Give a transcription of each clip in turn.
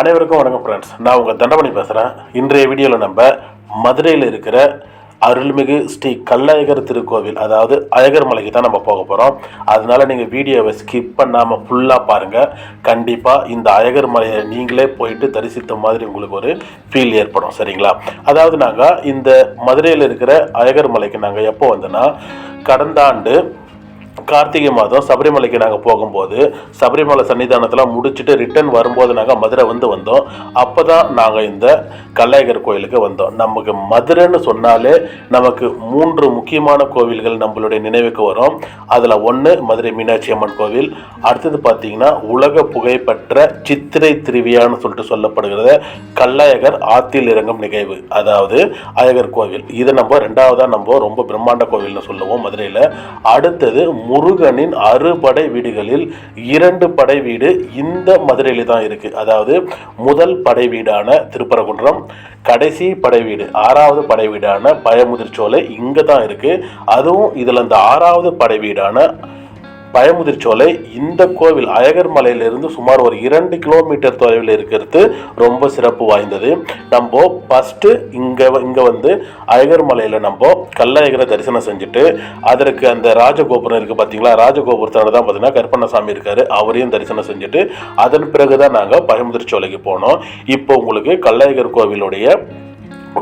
அனைவருக்கும் வணக்கம் ஃப்ரெண்ட்ஸ் நான் உங்கள் தண்டமணி பேசுகிறேன். இன்றைய வீடியோவில் நம்ம மதுரையில் இருக்கிற அருள்மிகு ஸ்ரீ கல்லழகர் திருக்கோவில் அதாவது அழகர் மலைக்கு தான் நம்ம போக போகிறோம் அதனால நீங்கள் வீடியோவை ஸ்கிப் பண்ணாமல் ஃபுல்லாக பாருங்கள் கண்டிப்பாக இந்த அழகர் மலையை நீங்களே போயிட்டு தரிசித்த மாதிரி உங்களுக்கு ஒரு ஃபீல் ஏற்படும் சரிங்களா? அதாவது நாங்கள் இந்த மதுரையில் இருக்கிற அழகர் மலைக்கு நாங்கள் எப்போ வந்தோன்னா கடந்த ஆண்டு கார்த்திகை மாதம் சபரிமலைக்கு நாங்கள் போகும்போது சபரிமலை சன்னிதானத்தில் முடிச்சுட்டு ரிட்டர்ன் வரும்போது நாங்கள் மதுரை வந்து வந்தோம். அப்போ தான் நாங்கள் இந்த கல்லையகர் கோயிலுக்கு வந்தோம். நமக்கு மதுரைன்னு சொன்னாலே நமக்கு மூன்று முக்கியமான கோவில்கள் நம்மளுடைய நினைவுக்கு வரும். அதில் ஒன்று மதுரை மீனாட்சி அம்மன் கோவில். அடுத்தது பார்த்தீங்கன்னா உலக புகைப்பெற்ற சித்திரை திருவியான்னு சொல்லிட்டு சொல்லப்படுகிறது. கல்லையகர் ஆத்தில் இறங்கும் நிகழ்வு. அதாவது அழகர் கோவில். இதை நம்ம ரெண்டாவதாக நம்ம ரொம்ப பிரம்மாண்ட கோவில்னு சொல்லுவோம் மதுரையில். அடுத்தது முருகனின் அறுபடை வீடுகளில் இரண்டு படை வீடு இந்த மதுரையில் தான் இருக்குது அதாவது முதல் படை வீடான திருப்பரங்குன்றம் கடைசி படை வீடு ஆறாவது படை வீடான பயமுதிர்ச்சோலை இங்கே தான் இருக்குது அதுவும் இதில் இந்த ஆறாவது படை வீடான பயமுதிர்ச்சோலை இந்த கோவில் அழகர் மலையிலிருந்து சுமார் ஒரு இரண்டு கிலோமீட்டர் தொலைவில் இருக்கிறது. ரொம்ப சிறப்பு வாய்ந்தது. நம்ம ஃபஸ்ட்டு இங்கே இங்கே வந்து அழகர் மலையில் நம்ம கல்லழகரை தரிசனம் செஞ்சுட்டு அதற்கு அந்த ராஜகோபுரம் இருக்குது பார்த்தீங்களா ராஜகோபுரத்தான தான் பார்த்தீங்கன்னா கருப்பண்ணசாமி இருக்கார். அவரையும் தரிசனம் செஞ்சுட்டு அதன் பிறகு தான் நாங்கள் பயமுதிர்ச்சோலைக்கு போனோம். இப்போ உங்களுக்கு கல்லழகர் கோவிலுடைய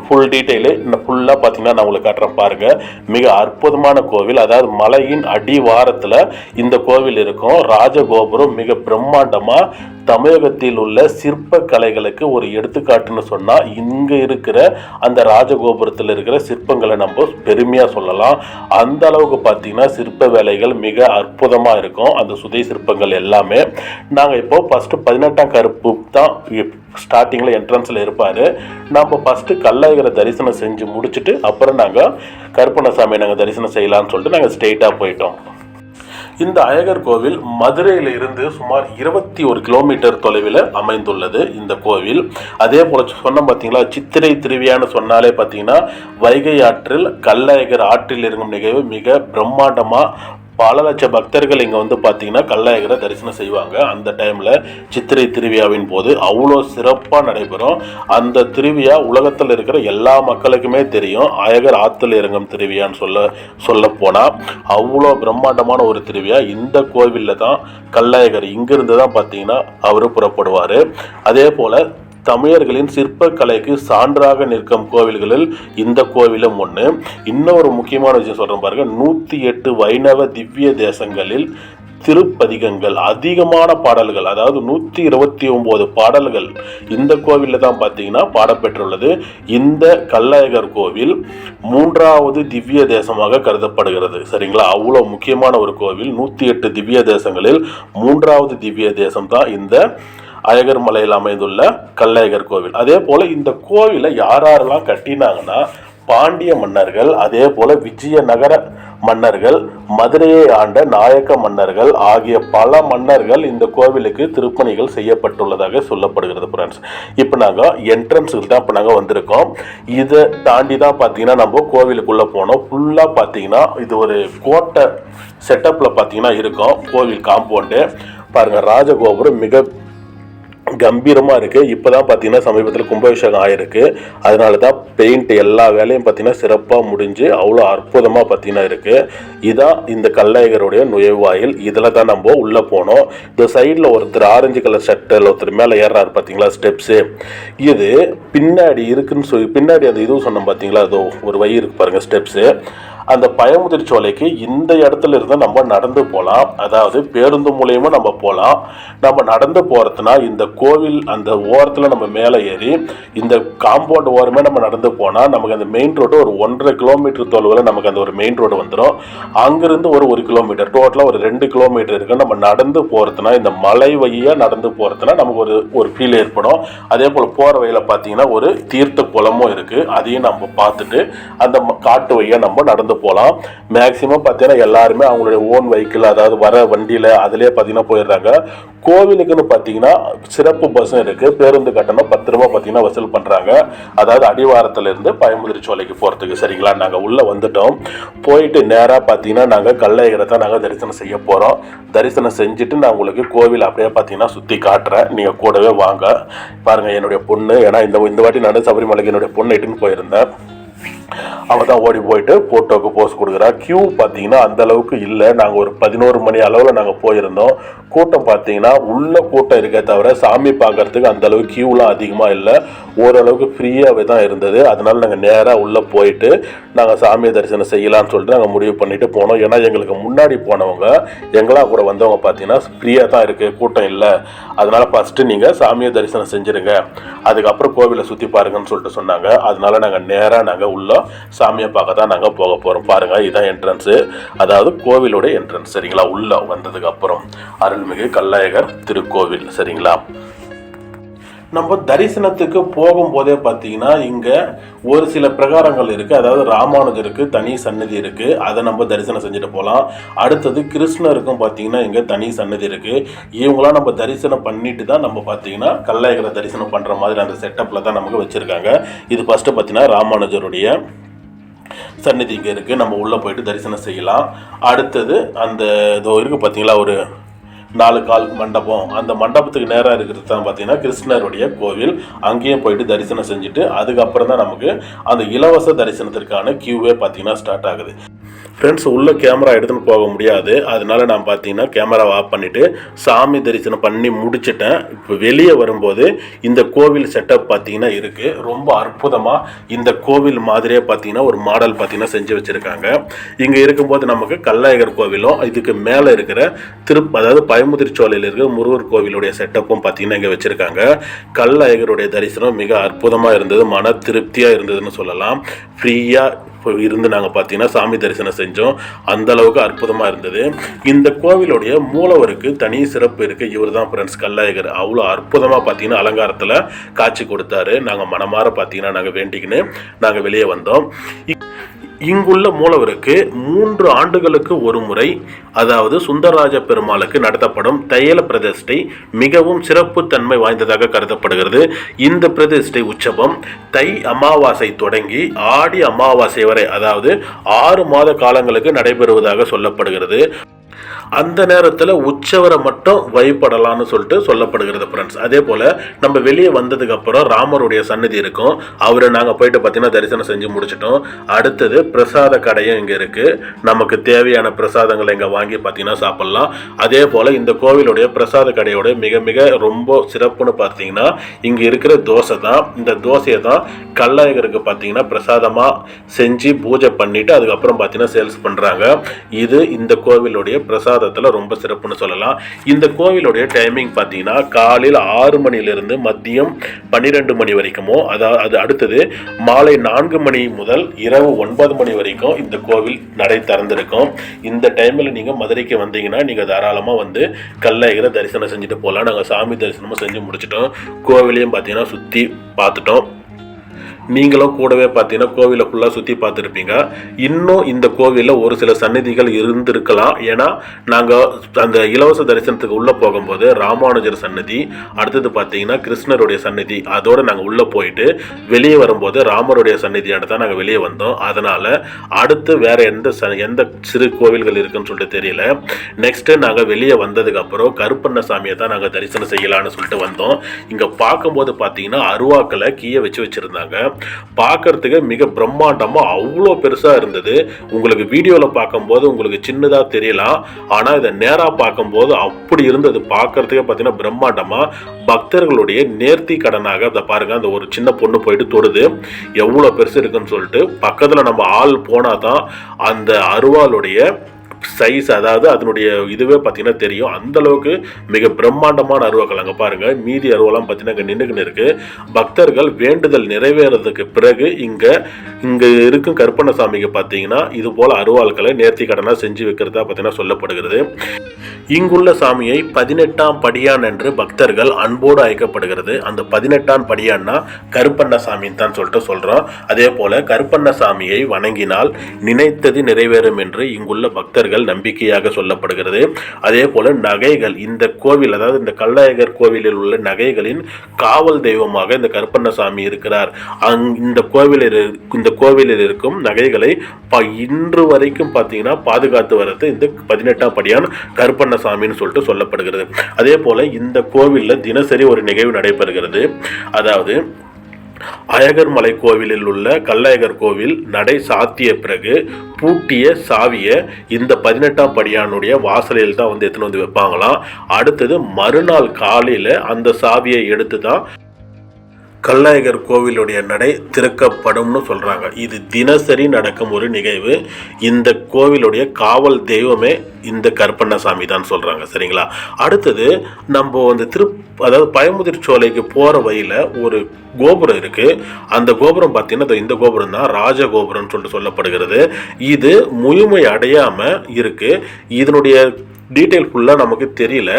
ஃபுல் டீட்டெயிலு இந்த ஃபுல்லாக பார்த்தீங்கன்னா நான் உங்களுக்கு காட்டுறேன் பாருங்கள் மிக அற்புதமான கோவில். அதாவது மலையின் அடிவாரத்தில் இந்த கோவில் இருக்கும். ராஜகோபுரம் மிக பிரம்மாண்டமாக தமிழகத்தில் உள்ள சிற்ப கலைகளுக்கு ஒரு எடுத்துக்காட்டுன்னு சொன்னால் இங்கே இருக்கிற அந்த ராஜகோபுரத்தில் இருக்கிற சிற்பங்களை நம்ம பெருமையாக சொல்லலாம். அந்த அளவுக்கு பார்த்தீங்கன்னா சிற்ப வேலைகள் மிக அற்புதமாக இருக்கும். அந்த சுதை சிற்பங்கள் எல்லாமே. நாங்கள் இப்போ ஃபஸ்ட்டு பதினெட்டாம் கருப்பு தான் ஸ்டார்டிங்கில் என்ட்ரன்ஸில் இருப்பார். நம்ம ஃபஸ்ட்டு கல்லாயகரை தரிசனம் செஞ்சு முடிச்சுட்டு அப்புறம் நாங்கள் கருப்பண்ணசாமி நாங்கள் தரிசனம் செய்யலாம்னு சொல்லிட்டு நாங்கள் ஸ்ட்ரெயிட்டாக போயிட்டோம். இந்த அழகர் கோவில் மதுரையில் இருந்து சுமார் இருபத்தி ஒரு கிலோமீட்டர் தொலைவில் அமைந்துள்ளது இந்த கோவில். அதே போல சொன்ன பார்த்தீங்களா சித்திரை திருவியான்னு சொன்னாலே பார்த்தீங்கன்னா வைகை ஆற்றில் கல்லழகர் ஆற்றில் இறங்கும் நிகழ்வு மிக பிரம்மாண்டமாக பல லட்ச பக்தர்கள் இங்கே வந்து பார்த்தீங்கன்னா கல்லாயகரை தரிசனம் செய்வாங்க. அந்த டைமில் சித்திரை திருவிழாவின் போது அவ்வளோ சிறப்பாக நடைபெறும். அந்த திருவிழா உலகத்தில் இருக்கிற எல்லா மக்களுக்குமே தெரியும். அழகர் ஆற்றுல இறங்கும் திருவிழான்னு சொல்ல சொல்ல போனால் அவ்வளோ பிரம்மாண்டமான ஒரு திருவிழா. இந்த கோவிலில் தான் கல்லழகர் இங்கிருந்து தான் பார்த்தீங்கன்னா அவர் புறப்படுவார். அதே போல் தமிழர்களின் சிற்பக்கலைக்கு சான்றாக நிற்கும் கோவில்களில் இந்த கோவிலும் ஒன்று இன்னொரு முக்கியமான விஷயம் சொல்கிறேன் பாருங்க. நூற்றி எட்டு வைணவ திவ்ய தேசங்களில் திருப்பதிகங்கள் அதிகமான பாடல்கள் அதாவது நூற்றி இருபத்தி ஒம்பது பாடல்கள் இந்த கோவிலில் தான் பார்த்தீங்கன்னா பாடப்பெற்றுள்ளது இந்த கல்லாயகர் கோவில் மூன்றாவது திவ்ய தேசமாக கருதப்படுகிறது. சரிங்களா? அவ்வளோ முக்கியமான ஒரு கோவில். நூற்றி எட்டு திவ்ய தேசங்களில் மூன்றாவது திவ்ய தேசம் தான் இந்த அழகர் மலையில் அமைந்துள்ள கல்லழகர் கோவில். அதே போல் இந்த கோவிலை யார் யாரெல்லாம் கட்டினாங்கன்னா பாண்டிய மன்னர்கள் அதே போல விஜயநகர மன்னர்கள் மதுரையை ஆண்ட நாயக்க மன்னர்கள் ஆகிய பல மன்னர்கள் இந்த கோவிலுக்கு திருப்பணிகள் செய்யப்பட்டுள்ளதாக சொல்லப்படுகிறது ஃப்ரெண்ட்ஸ் இப்போ நாங்கள் என்ட்ரன்ஸுக்கு தான் இப்போ நாங்கள் வந்திருக்கோம். இதை தாண்டி தான் பார்த்தீங்கன்னா நம்ம கோவிலுக்குள்ளே போனோம். ஃபுல்லாக பார்த்தீங்கன்னா இது ஒரு கோட்டை செட்டப்பில் பார்த்தீங்கன்னா இருக்கும். கோவில் காம்பவுண்டு பாருங்கள் ராஜகோபுரம் மிக கம்பீரமாக இருக்குது இப்போ தான் பார்த்தீங்கன்னா சமீபத்தில் கும்பாபிஷேகம் ஆயிருக்கு. அதனால தான் பெயிண்ட் எல்லா வேலையும் பார்த்தீங்கன்னா சிறப்பாக முடிஞ்சு அவ்வளோ அற்புதமாக பார்த்தீங்கன்னா இருக்குது இதான் இந்த கல்லாயகருடைய நுழைவாயில். இதில் தான் நம்ம உள்ளே போனோம். இந்த சைடில் ஒருத்தர் ஆரஞ்சு கலர் ஷர்ட்டில் ஒருத்தர் மேலே ஏறாரு பார்த்தீங்களா ஸ்டெப்ஸு இது பின்னாடி இருக்குன்னு சொல்லி பின்னாடி அந்த இதுவும் சொன்னோம் பார்த்தீங்களா அதோ ஒரு வழி இருக்கு பாருங்கள் ஸ்டெப்ஸு அந்த பயமுதிர் சோலைக்கு இந்த இடத்துல இருந்து நம்ம நடந்து போகலாம் அதாவது பேருந்து மூலயமா நம்ம போகலாம் நம்ம நடந்து போகிறதுனா இந்த கோவில் அந்த ஓரத்தில் நம்ம மேலே ஏறி இந்த காம்பவுண்ட் ஓரமே நம்ம நடந்து போனால் நமக்கு அந்த மெயின் ரோடு ஒரு ஒன்றரை கிலோமீட்டர் தொலைவில் நமக்கு அந்த ஒரு மெயின் ரோடு வந்துடும் அங்கேருந்து ஒரு ஒரு கிலோமீட்டர் டோட்டலாக ஒரு ரெண்டு கிலோமீட்டர் இருக்கு. நம்ம நடந்து போகிறதுனா இந்த மலை வழியாக நடந்து போகிறதுனா நமக்கு ஒரு ஒரு ஃபீல் ஏற்படும். அதே போல் போகிற வழியில் பார்த்தீங்கன்னா ஒரு தீர்த்த குளமும் இருக்குது அதையும் நம்ம பார்த்துட்டு அந்த ம- காட்டு வழியாக நம்ம நடந்து போகலாம் மேக்ஸிமம் பார்த்தீங்கன்னா எல்லாருமே அவங்களுடைய ஓன் வெஹிக்கிள் அதாவது வர வண்டியில் அதிலே பார்த்தீங்கன்னா போயிடுறாங்க. கோவிலுக்குன்னு பார்த்தீங்கன்னா சிறப்பு சிறப்பு பஸ்ஸும் இருக்குது பேருந்து கட்டணம் பத்து ரூபா பார்த்தீங்கன்னா வசூல் பண்ணுறாங்க அதாவது அடிவாரத்துலேருந்து பயமுதிரி சோலைக்கு போகிறதுக்கு சரிங்களா? நாங்கள் உள்ளே வந்துட்டோம். போயிட்டு நேராக பார்த்தீங்கன்னா நாங்கள் கல்லையரை தான் நாங்கள் தரிசனம் செய்ய போகிறோம் தரிசனம் செஞ்சுட்டு நான் உங்களுக்கு கோவில் அப்படியே பார்த்தீங்கன்னா சுற்றி காட்டுறேன். நீங்கள் கூடவே வாங்க. பாருங்கள் என்னுடைய பொண்ணு. ஏன்னா இந்த இந்த வாட்டி நான் சபரிமலைக்கு என்னுடைய பொண்ணு இட்டுன்னு போயிருந்தேன். அவள் தான் ஓடி போயிட்டு போட்டோக்கு போஸ் கொடுக்குறா கியூ பார்த்தீங்கன்னா அந்த அளவுக்கு இல்லை. நாங்கள் ஒரு பதினோரு மணி அளவில் நாங்கள் போயிருந்தோம். கூட்டம் பார்த்தீங்கன்னா உள்ள கூட்டம் இருக்கே தவிர சாமி பார்க்கறதுக்கு அந்த அளவுக்கு கியூலாம் அதிகமாக இல்லை. ஓரளவுக்கு ஃப்ரீயாகவே தான் இருந்தது. அதனால் நாங்கள் நேராக உள்ளே போயிட்டு நாங்கள் சாமி தரிசனம் செய்யலாம்னு சொல்லிட்டு நாங்கள் முடிவு பண்ணிட்டு போனோம். ஏன்னா எங்களுக்கு முன்னாடி போனவங்க எங்களா கூட வந்தவங்க பார்த்தீங்கன்னா ஃப்ரீயாக தான் இருக்குது கூட்டம் இல்லை. அதனால் ஃபஸ்ட்டு நீங்கள் சாமியை தரிசனம் செஞ்சுருங்க. அதுக்கப்புறம் கோவிலை சுற்றி பாருங்கன்னு சொல்லிட்டு சொன்னாங்க. அதனால் நாங்கள் நேராக நாங்கள் உள்ள சாமியை பார்க்க தான் நாங்கள் போக போகிறோம் பாருங்கள் இதுதான் என்ட்ரன்ஸு அதாவது கோவிலோட என்ட்ரன்ஸ் சரிங்களா? உள்ளே வந்ததுக்கு அப்புறம் அருள்மிகு கல்லாயகர் திருக்கோவில். சரிங்களா? நம்ம தரிசனத்துக்கு போகும்போதே பார்த்தீங்கன்னா இங்கே ஒரு சில பிரகாரங்கள் இருக்குது அதாவது ராமானுஜருக்கு தனி சன்னதி இருக்குது அதை நம்ம தரிசனம் செஞ்சுட்டு போகலாம் அடுத்தது கிருஷ்ணருக்கும் பார்த்தீங்கன்னா இங்கே தனி சன்னதி இருக்குது இவங்களாம் நம்ம தரிசனம் பண்ணிட்டு தான் நம்ம பார்த்தீங்கன்னா கல்லாயகரை தரிசனம் பண்ணுற மாதிரி அந்த செட்டப்பில் தான் நமக்கு வச்சுருக்காங்க. இது ஃபஸ்ட்டு பார்த்தீங்கன்னா ராமானுஜருடைய சன்னதி இங்கே இருக்குது நம்ம உள்ளே போயிட்டு தரிசனம் செய்யலாம். அடுத்தது அந்த இதோ இருக்குது பார்த்தீங்களா ஒரு நாலு கால் மண்டபம். அந்த மண்டபத்துக்கு நேராக இருக்கிறது தான் பார்த்தீங்கன்னா கிருஷ்ணருடைய கோவில். அங்கேயும் போயிட்டு தரிசனம் செஞ்சுட்டு அதுக்கப்புறம் தான் நமக்கு அந்த இலவச தரிசனத்திற்கான கியூவே பார்த்தீங்கன்னா ஸ்டார்ட் ஆகுது. ஃப்ரெண்ட்ஸ் உள்ள கேமரா எடுத்துன்னு போக முடியாது. அதனால நான் பார்த்தீங்கன்னா கேமராவை ஆஃப் பண்ணிவிட்டு சாமி தரிசனம் பண்ணி முடிச்சிட்டேன். இப்போ வெளியே வரும்போது இந்த கோவில் செட்டப் பார்த்தீங்கன்னா இருக்குது ரொம்ப அற்புதமாக இந்த கோவில் மாதிரியே பார்த்தீங்கன்னா ஒரு மாடல் பார்த்தீங்கன்னா செஞ்சு வச்சுருக்காங்க. இங்கே இருக்கும்போது நமக்கு கல்லாயகர் கோவிலும் இதுக்கு மேலே இருக்கிற திரு அதாவது பயமுதிர்ச்சோலையில் இருக்கிற முருகர் கோவிலுடைய செட்டப்பும் பார்த்தீங்கன்னா இங்கே வச்சுருக்காங்க. கல்லாயகருடைய தரிசனம் மிக அற்புதமாக இருந்தது மன திருப்தியாக இருந்ததுன்னு சொல்லலாம். ஃப்ரீயாக இருந்து நாங்கள் பார்த்தீங்கன்னா சாமி தரிசனம் செஞ்சோம். அந்த அளவுக்கு அற்புதமாக இருந்தது. இந்த கோவிலுடைய மூலவருக்கு தனி சிறப்பு இருக்குது இவர் தான் ஃப்ரெண்ட்ஸ் கல்லாயகர். அவ்வளோ அற்புதமாக பார்த்தீங்கன்னா அலங்காரத்தில் காட்சி கொடுத்தாரு. நாங்கள் மனமாற பார்த்தீங்கன்னா நாங்கள் வேண்டிக்கின்னு நாங்கள் வெளியே வந்தோம். இ- இங்குள்ள மூலவருக்கு மூன்று ஆண்டுகளுக்கு ஒரு முறை அதாவது சுந்தரராஜ பெருமாளுக்கு நடத்தப்படும் தையல பிரதிஷ்டை மிகவும் சிறப்பு தன்மை வாய்ந்ததாக கருதப்படுகிறது. இந்த பிரதிஷ்டை உற்சவம் தை அமாவாசை தொடங்கி ஆடி அமாவாசை வரை அதாவது ஆறு மாத காலங்களுக்கு நடைபெறுவதாக சொல்லப்படுகிறது. அந்த நேரத்தில் உற்சவரை மட்டும் வழிபடலாம்னு சொல்லிட்டு சொல்லப்படுகிறது ஃப்ரெண்ட்ஸ் அதே போல் நம்ம வெளியே வந்ததுக்கப்புறம் ராமருடைய சன்னதி இருக்கும். அவரை நாங்கள் போயிட்டு பார்த்தீங்கன்னா தரிசனம் செஞ்சு முடிச்சிட்டோம். அடுத்தது பிரசாத கடையும் இங்கே இருக்குது நமக்கு தேவையான பிரசாதங்களை இங்கே வாங்கி பார்த்தீங்கன்னா சாப்பிட்லாம். அதே போல் இந்த கோவிலுடைய பிரசாத கடையோட மிக மிக ரொம்ப சிறப்புன்னு பார்த்தீங்கன்னா இங்கே இருக்கிற தோசை தான். இந்த தோசையை தான் கல்லாயகருக்கு பார்த்தீங்கன்னா பிரசாதமாக செஞ்சு பூஜை பண்ணிவிட்டு அதுக்கப்புறம் பார்த்தீங்கன்னா சேல்ஸ் பண்ணுறாங்க இது இந்த கோவிலுடைய பிரசாதத்தில் ரொம்ப சிறப்புன்னு சொல்லலாம். இந்த கோவிலுடைய டைமிங் பார்த்தீங்கன்னா காலையில் ஆறு மணிலிருந்து மதியம் பன்னிரெண்டு மணி வரைக்குமோ அதாவது அது அடுத்தது மாலை நான்கு மணி முதல் இரவு ஒன்பது மணி வரைக்கும் இந்த கோவில் நடை திறந்திருக்கும். இந்த டைமில் நீங்கள் மதுரைக்கு வந்தீங்கன்னா நீங்கள் தாராளமாக வந்து கல்லையரை தரிசனம் செஞ்சுட்டு போகலாம் நாங்கள் சாமி தரிசனமும் செஞ்சு முடிச்சிட்டோம். கோவிலையும் பார்த்தீங்கன்னா சுற்றி பார்த்துட்டோம். நீங்களும் கூடவே பார்த்தீங்கன்னா கோவிலை ஃபுல்லாக சுற்றி பார்த்துருப்பீங்க. இன்னும் இந்த கோவிலில் ஒரு சில சன்னிதிகள் இருந்திருக்கலாம். ஏன்னா நாங்கள் அந்த இலவச தரிசனத்துக்கு உள்ளே போகும்போது ராமானுஜர் சன்னதி அடுத்தது பார்த்தீங்கன்னா கிருஷ்ணருடைய சன்னதி அதோடு நாங்கள் உள்ளே போயிட்டு வெளியே வரும்போது ராமருடைய சன்னதியான தான் நாங்கள் வெளியே வந்தோம். அதனால் அடுத்து வேறு எந்த ச எந்த சிறு கோவில்கள் இருக்குன்னு சொல்லிட்டு தெரியல. நெக்ஸ்ட்டு நாங்கள் வெளியே வந்ததுக்கப்புறம் கருப்பண்ண சாமியை தான் நாங்கள் தரிசனம் செய்யலாம்னு சொல்லிட்டு வந்தோம். இங்கே பார்க்கும்போது பார்த்தீங்கன்னா அருவாக்களை கீழே வச்சு வச்சுருந்தாங்க. பார்க்கறதுக்கு மிக பிரம்மாண்டமாக அவ்வளோ பெருசாக இருந்தது. உங்களுக்கு வீடியோவில் பார்க்கும்போது உங்களுக்கு சின்னதாக தெரியலாம். ஆனால் இதை நேராக பார்க்கும்போது அப்படி இருந்தது. பார்க்கறதுக்கே பார்த்தீங்கன்னா பிரம்மாண்டமாக பக்தர்களுடைய நேர்த்தி கடனாக அதை பாருங்கள் அந்த ஒரு சின்ன பொண்ணு போயிட்டு தொடுது. எவ்வளோ பெருசு இருக்குன்னு சொல்லிட்டு பக்கத்தில் நம்ம ஆள் போனால் தான் அந்த அருவாளுடைய சைஸ் அதாவது அதனுடைய இதுவே பார்த்தீங்கன்னா தெரியும். அந்த அளவுக்கு மிக பிரம்மாண்டமான அருவாக்கள் அங்கே மீதி அருவெல்லாம் பார்த்தீங்கன்னா இங்கே நின்றுக்கின்னு இருக்கு. பக்தர்கள் வேண்டுதல் நிறைவேறதுக்கு பிறகு இங்கே இங்கே இருக்கும் கருப்பண்ணசாமிக்கு பார்த்தீங்கன்னா இது போல் அருவாள்களை நேர்த்தி கடனாக செஞ்சு வைக்கிறதா பார்த்தீங்கன்னா சொல்லப்படுகிறது. இங்குள்ள சாமியை பதினெட்டாம் படியான் என்று பக்தர்கள் அன்போடு அழைக்கப்படுகிறது. அந்த பதினெட்டாம் படியான்னா கருப்பண்ண சாமின்னு தான் சொல்லிட்டு சொல்கிறோம் அதே போல் கருப்பண்ண சாமியை வணங்கினால் நினைத்தது நிறைவேறும் என்று இங்குள்ள பக்தர்கள் நம்பிக்கையாக சொல்லப்படுகிறது. அதே போல நகைகள் இந்த கோவில் அதாவது இந்த கல்லாயகர் கோவிலில் உள்ள நகைகளின் காவல் தெய்வமாக இந்த கருப்பண்ணசாமி இருக்கிறார். அங் இந்த கோவிலில் இந்த கோவிலில் இருக்கும் நகைகளை ப- இன்று வரைக்கும் பார்த்தீங்கன்னா பாதுகாத்து வர்றது இந்த பதினெட்டாம் படியான் கருப்பண்ணசாமின்னு சொல்லிட்டு சொல்லப்படுகிறது. அதே போல இந்த கோவிலில் தினசரி ஒரு நிகழ்வு நடைபெறுகிறது. அதாவது அழகர் மலை கோவிலில் உள்ள கல்லையகர் கோவில் நடை சாத்திய பிறகு பூட்டிய சாவியை இந்த பதினெட்டாம் படியானுடைய வாசலில் தான் வந்து எடுத்துன்னு வந்து வைப்பாங்களாம். அடுத்தது மறுநாள் காலையில் அந்த சாவியை எடுத்து தான் கல்லாயகர் கோவிலுடைய நடை திறக்கப்படும்னு சொல்கிறாங்க இது தினசரி நடக்கும் ஒரு நிகழ்வு. இந்த கோவிலுடைய காவல் தெய்வமே இந்த கருப்பண்ணசாமி தான் சொல்கிறாங்க சரிங்களா? அடுத்தது நம்ம அந்த திரு அதாவது பயமுதிர் சோலைக்கு போகிற வழியில் ஒரு கோபுரம் இருக்குது அந்த கோபுரம் பார்த்தீங்கன்னா இந்த கோபுரம் தான் ராஜ கோபுரம்னு சொல்லிட்டு சொல்லப்படுகிறது. இது முழுமை அடையாமல் இருக்குது இதனுடைய டீட்டெயில் ஃபுல்லாக நமக்கு தெரியல.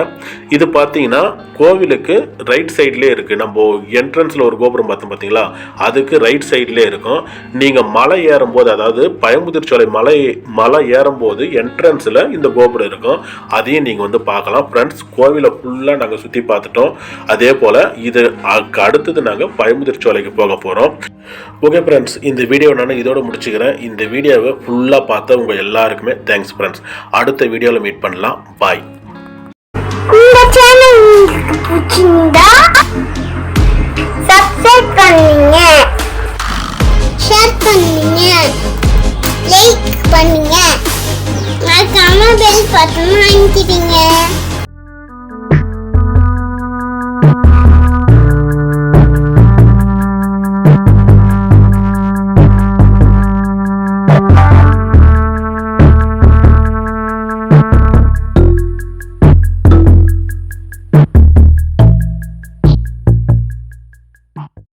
இது பார்த்தீங்கன்னா கோவிலுக்கு ரைட் சைட்லேயே இருக்குது நம்ம என்ட்ரன்ஸில் ஒரு கோபுரம் பார்த்தோம் பார்த்தீங்களா அதுக்கு ரைட் சைட்லேயே இருக்கும். நீங்கள் மலை ஏறும்போது அதாவது பயமுதிர்ச்சோலை மலை மலை ஏறும்போது என்ட்ரன்ஸில் இந்த கோபுரம் இருக்கும். அதையும் நீங்கள் வந்து பார்க்கலாம். ஃப்ரெண்ட்ஸ் கோவிலை ஃபுல்லாக நாங்கள் சுற்றி பார்த்துட்டோம். அதே போல் இது அடுத்தது நாங்கள் பயமுதிர்ச்சோலைக்கு போக போகிறோம் ஓகே ஃப்ரெண்ட்ஸ் இந்த வீடியோ நான் இதோட முடிச்சுக்கிறேன். இந்த வீடியோவை ஃபுல்லாக பார்த்த உங்கள் எல்லாருக்குமே தேங்க்ஸ் ஃப்ரெண்ட்ஸ் அடுத்த வீடியோவில் மீட் பண்ணலாம். பாய் இந்த சேனல் உங்களுக்கு பிடிச்சிருந்தா சப்ஸ்கிரைப் பண்ணுங்க. ஷேர் பண்ணுங்க. லைக் பண்ணுங்க. மறக்காம பெல் பட்டன் அழுத்திடுங்க